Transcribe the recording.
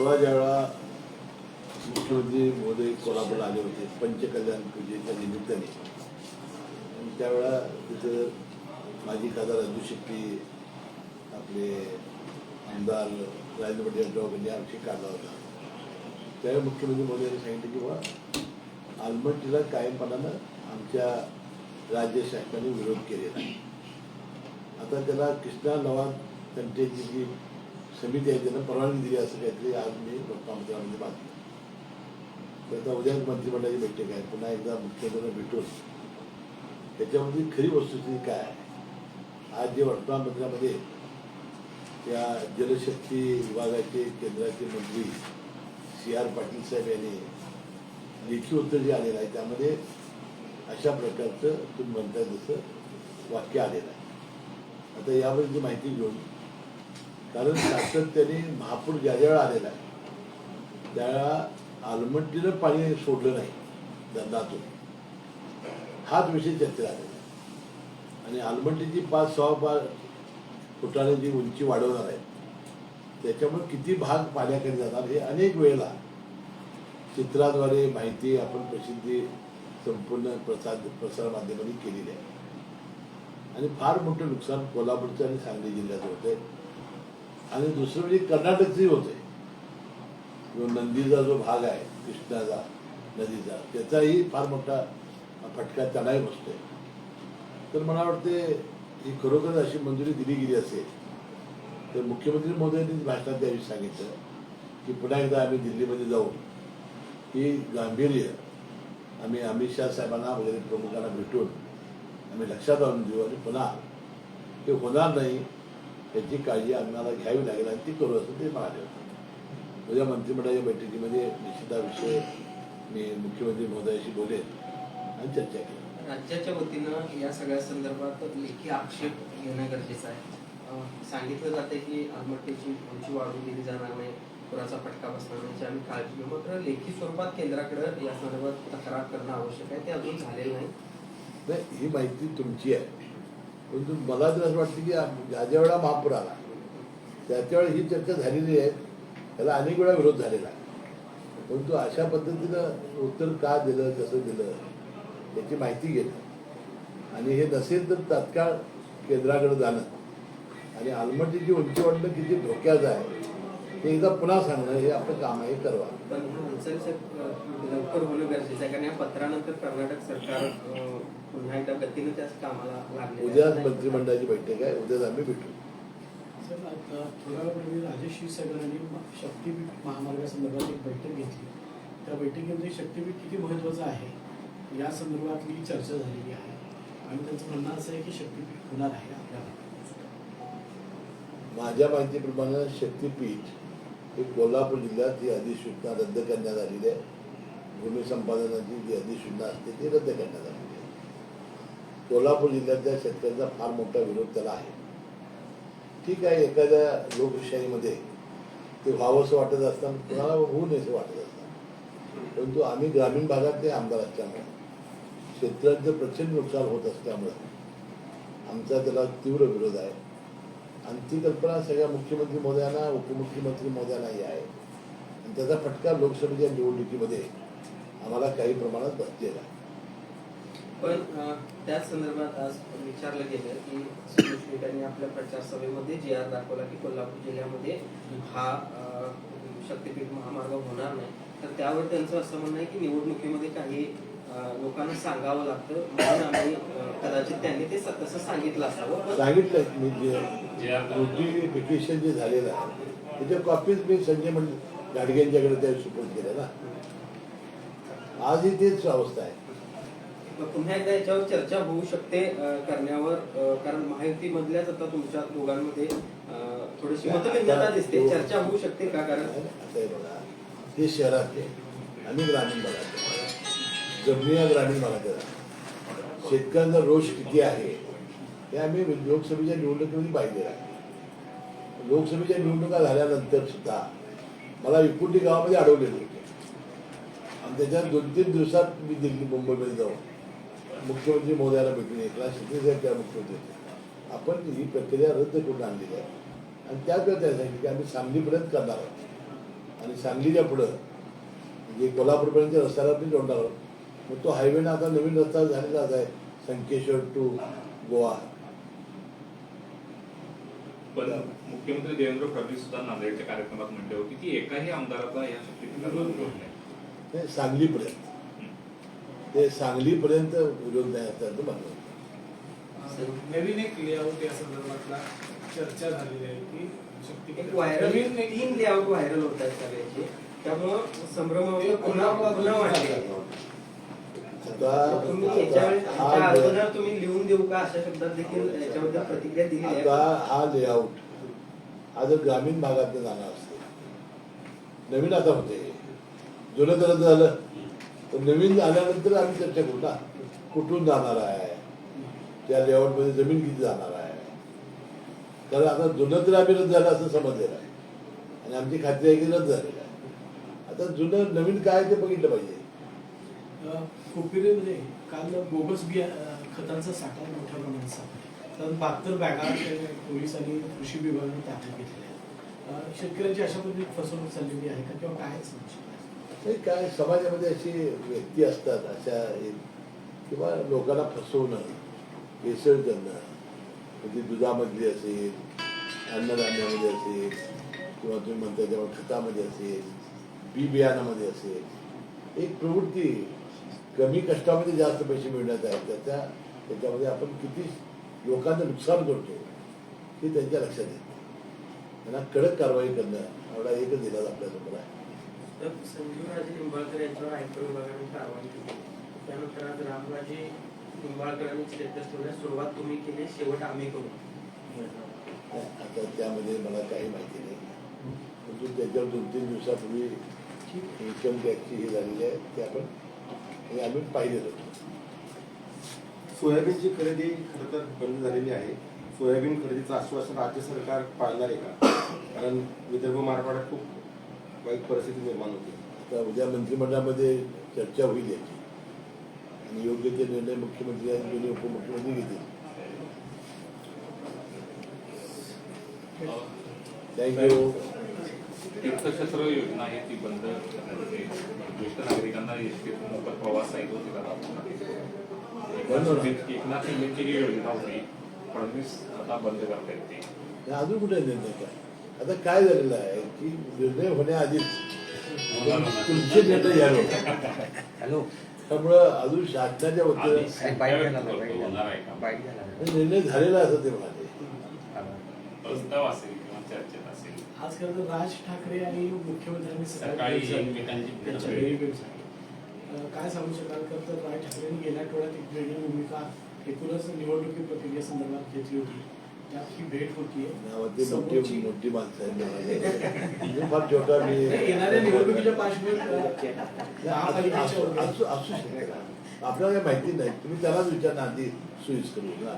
तेव्हा ज्यावेळा मुख्यमंत्री महोदय कोल्हापूरला आले होते पंचकल्याण पूजेच्या निमित्ताने. आणि त्यावेळा तिथं माजी खासदार राजू शेट्टी आपले आमदार राजेंद्र पटेल यांनी आमची काढला होता. त्यावेळी मुख्यमंत्री महोदयांनी सांगितलं की बा आलमट्टीला कायमपणानं आमच्या राज्य शासनाने विरोध केलेला आता त्याला कृष्णा नवाब तंटेची जी समिती आहे त्यांना परवानगी दिली असं काहीतरी आज मी मुख्यमंत्र्यांमध्ये म्हणजे बातमी. तर आता उद्या मंत्रिमंडळाची बैठक आहे. पुन्हा एकदा मुख्यमंत्र्यांना भेटून. त्याच्यामध्ये खरी वस्तुस्थिती काय आहे? आज जे वर्तमानपत्रामध्ये त्या जलशक्ती विभागाचे केंद्राचे मंत्री सी आर पाटील साहेब यांनी लेखी उत्तर जे आलेलं आहे त्यामध्ये अशा प्रकारचं तुम्ही म्हणताय जसं वाक्य आलेलं आहे. आता याबद्दलची माहिती घेऊन कारण सातत्याने महापूर ज्या ज्या वेळा आलेला आहे त्यावेळा आलमट्टीनं पाणी सोडलं नाही धंदातून. हाच विषय चर्चेला आलेला आहे. आणि आलमट्टीची पाच सहा पाच फुटाने जी उंची वाढवणार आहे त्याच्यामुळे किती भाग पाण्याकडे जाणार हे अनेक वेळेला चित्राद्वारे माहिती आपण प्रसिद्धी संपूर्ण प्रसार प्रसार माध्यमांनी केलेली आहे. आणि फार मोठं नुकसान कोल्हापूरचं आणि सांगली जिल्ह्याचं होतं आहे आणि दुसरं म्हणजे कर्नाटकचंही होते जो नंदीचा जो भाग आहे कृष्णाचा नदीचा त्याचाही फार मोठा फटका त्यांनाही बसतोय. तर मला वाटते ही खरोखर अशी मंजुरी दिली गेली असेल तर मुख्यमंत्री महोदयांनी भाषणात त्यावेळी सांगितलं की पुन्हा एकदा आम्ही दिल्लीमध्ये जाऊन ही गांभीर्य आम्ही अमित शहा साहेबांना वगैरे प्रमुखांना भेटून आम्ही लक्षात आणून देऊ आणि पुन्हा ते होणार नाही याची काळजी आम्हाला घ्यावी लागेल आणि ती करू असं ते म्हणाले होते. उद्या मंत्रिमंडळाच्या बैठकीमध्ये निश्चित हा विषय मी मुख्यमंत्री महोदयाशी बोलेन आणि चर्चा केली. राज्याच्या वतीनं या सगळ्या संदर्भात लेखी आक्षेप घेणं गरजेचं आहे. सांगितलं जाते की आलमट्टीची उंची वाढवून दिली जाणार नाही पुराचा फटका बसणार नाही आम्ही काळजी घेऊ. मात्र लेखी स्वरूपात केंद्राकडे या संदर्भात तक्रार करणं आवश्यक आहे ते अजून झालेलं नाही. नाही ही माहिती तुमची आहे. परंतु मला तर असं वाटतं की ज्या ज्या वेळा महापूर आला त्याच्या वेळी ही चर्चा झालेली आहे. त्याला अनेक वेळा विरोध झालेला आहे. परंतु अशा पद्धतीनं उत्तर का दिलं कसं दिलं याची माहिती घेणं आणि हे नसेल तर तात्काळ केंद्राकडे जाणं आणि आलमटीची उंची वाटणं किती धोक्याचं आहे ते एकदा पुन्हा सांगणं हे आपलं काम आहे करवा पण अं, लवकर होणं गरजेचं आहे कारण या पत्रानंतर कर्नाटक सरकार पुन्हा एकदा गतीनं त्याच कामाला लागले उद्याच मंत्रिमंडळाची बैठक आहे उद्याच आम्ही भेटू. सर आता थोड्या वेळापूर्वी राजेश क्षीरसागरांनी म- शक्तीपीठ महामार्गासंदर्भात एक बैठक घेतली. त्या बैठकीमध्ये शक्तीपीठ किती महत्त्वाचं आहे या संदर्भातली चर्चा झालेली आहे. आणि त्यांचं म्हणणं असं आहे की शक्तीपीठ होणार आहे आपल्या. माझ्या माहितीप्रमाणे शक्तीपीठ हे कोल्हापूर जिल्ह्यात ही अधिसूचना रद्द करण्यात आलेली आहे भूमी संपादनाची जी अधिसूचना असते ती रद्द करण्यात आलेली आहे. कोल्हापूर जिल्ह्यातल्या शेतकऱ्यांचा फार मोठा विरोध त्याला आहे. ठीक आहे एखाद्या लोकशाहीमध्ये ते व्हावंसं वाटत असताना कुणाला होऊ नये असं वाटत असतं परंतु आम्ही ग्रामीण भागातले आमदार असल्यामुळे शेतकऱ्यांचं प्रचंड नुकसान होत असल्यामुळं आमचा त्याला तीव्र विरोध आहे. आणि ती कल्पना सगळ्या मुख्यमंत्री महोदयांना उपमुख्यमंत्री महोदयांनाही आहे. आणि त्याचा फटका लोकसभेच्या निवडणुकीमध्ये आम्हाला काही प्रमाणात बसलेला आहे. पण त्याच संदर्भात आज विचारलं गेलं की सुरेश आपल्या प्रचार सभेमध्ये जी आर दाखवला की कोल्हापूर जिल्ह्यामध्ये हा शक्तीपीठ महामार्ग होणार नाही. तर त्यावर त्यांचं असं म्हणणं आहे की निवडणुकीमध्ये काही लोकांना सांगावं लागतं. म्हणून आम्ही कदाचित त्यांनी ते तसं सांगितलं असावं सांगितलं मी जे नोटिफिकेशन जे झालेलं आहे त्याच्या कॉपीज मी संजय मंडळ गाडगेंच्याकडे त्या सुपूर्द केल्या ना. आजही तेच अवस्था आहे. पुन्हा एकदा याच्यावर चर्चा होऊ शकते करण्यावर कारण महायुतीमधल्याच आता तुमच्या दोघांमध्ये थोडीशी मतभिन्नता दिसते. चर्चा होऊ शकते का? कारण ते शहरातले आणि ग्रामीण भागातले जमिनी ग्रामीण भागात शेतकऱ्यांचा रोष किती आहे हे आम्ही लोकसभेच्या निवडणुकीमध्ये पाहिजे आहे. लोकसभेच्या निवडणुका झाल्यानंतर सुद्धा मला इकुंडी गावामध्ये अडवलेले होते. आणि त्याच्यात दोन तीन दिवसात मी दिल्ली मुंबईमध्ये जाऊन मुख्यमंत्री महोदयाला भेटून एकला शेतीसाठी साहेब त्या मुख्यमंत्री होते. आपण ही प्रक्रिया रद्द करून आणलेली आहे. आणि त्याच त्यासाठी की आम्ही सांगलीपर्यंत करणार आहोत. आणि सांगलीच्या पुढं म्हणजे कोल्हापूरपर्यंत रस्त्याला पण जोडणार आहोत. मग तो हायवेनं आता नवीन रस्ता झालेलाच आहे संकेश्वर टू गोवा. पण मुख्यमंत्री देवेंद्र फडणवीस सुद्धा नांदेडच्या कार्यक्रमात म्हणले होते की एकाही आमदाराचा या शक्तीपीठाला विरोध नाही. ते सांगलीपर्यंत. ते सांगलीपर्यंत विरोध नाही असल्याचं म्हणलं नवीन एक लेआउट या संदर्भातला चर्चा झालेली आहे की शक्ती एक व्हायरल तीन लेआउट व्हायरल होत आहेत सगळ्याचे. त्यामुळं संभ्रमावर पुन्हा पुन्हा वाढले तुम्ही हा अगोदर तुम्ही लिहून देऊ का? अशा शब्दात देखील याच्याबद्दल प्रतिक्रिया दिली आहे. आता हा लेआउट हा जर ग्रामीण भागातनं जाणार असते. नवीन आता होते. जुनं तर झालं. तर नवीन आल्यानंतर आम्ही चर्चा करू ना. कुठून जाणार आहे? त्या लेआउटमध्ये जमीन किती जाणार आहे? कारण आता जुनं तर आम्ही रद्द झालं असं समजलेलं आहे. आणि आमची खात्री आहे की रद्द झालेलं आहे. आता जुनं नवीन काय ते बघितलं पाहिजे. कोपिरेमध्ये म्हणजे काल बोगस बिया खतांचा साठा मोठ्या प्रमाणात सापडला. तर बहात्तर बॅगा पोलीस पोलिसांनी कृषी विभागाने ताब्यात घेतलेल्या आहेत शेतकऱ्यांची अशा पद्धतीने फसवणूक चाललेली आहे का किंवा काय नाही काय समाजामध्ये अशी व्यक्ती असतात अशा एक किंवा लोकांना फसवणं भेसळ करणं म्हणजे दुधामधली असेल अन्नधान्यामध्ये असेल किंवा तुम्ही म्हणता तेव्हा खतामध्ये असेल बी बियाणामध्ये असेल एक प्रवृत्ती कमी कष्टामध्ये जास्त पैसे मिळण्यात आहे त्याच्या त्याच्यामध्ये आपण किती लोकांचं नुकसान करतो हे त्यांच्या लक्षात येतं त्यांना कडक कारवाई करणं एवढा एकच दिला आपल्यासमोर आहे. तर संजीव राजे निंबाळकर यांच्यावर आयकर विभागाने कारवाई केली. त्यानंतर आज रामराजे निंबाळकरांनी स्टेटस ठेवण्यास सुरुवात तुम्ही केली शेवट आम्ही करू. आता त्यामध्ये मला काही माहिती नाही. परंतु त्याच्यावर दोन तीन दिवसापूर्वी इन्कम टॅक्सची हे झालेली आहे ते आपण हे आम्ही पाहिलेलं होतं. सोयाबीनची खरेदी खरं तर बंद झालेली आहे. सोयाबीन खरेदीचं आश्वासन राज्य सरकार पाळणार आहे का? कारण विदर्भ मराठवाड्यात खूप वाईट परिस्थिती निर्माण होते. आता उद्या मंत्रिमंडळामध्ये चर्चा होईल याची. आणि योग्य ते निर्णय मुख्यमंत्री आणि दोन्ही उपमुख्यमंत्री घेतील. थँक्यू तीर्थक्षेत्र योजना आहे ती बंद. ज्येष्ठ नागरिकांना मोफत प्रवास आहे तो तिला. एकनाथ शिंदेची जी योजना होती फडणवीस आता बंद करता येते अजून कुठे निर्णय काय? आता काय झालेलं आहे की निर्णय होण्याआधीच तुमचे निर्णय होते हॅलो. त्यामुळं अजून शासनाच्या वतीनं झाला, झाला. झाला. निर्णय झालेला असं ते म्हणाले. प्रस्ताव असेल. किंवा चर्चेत असेल आज खरं तर राज ठाकरे आणि मुख्यमंत्र्यांनी सकाळी. एकमेकांची त्यांच्या भेट झाली. काय सांगू शकाल तर तर राज ठाकरेंनी गेल्या आठवड्यात एक वेगळी भूमिका एकूणच निवडणुकी प्रक्रियेसंदर्भात घेतली होती त्यात ही भेट मोठी माणसं फार छोटा मी येणाऱ्या निवडणुकीच्या पार्श्वभूमीवर असू असू शकते आपल्याला काही माहिती नाही तुम्ही त्यालाच विचारणार आधी सोयीस्कर होईल ना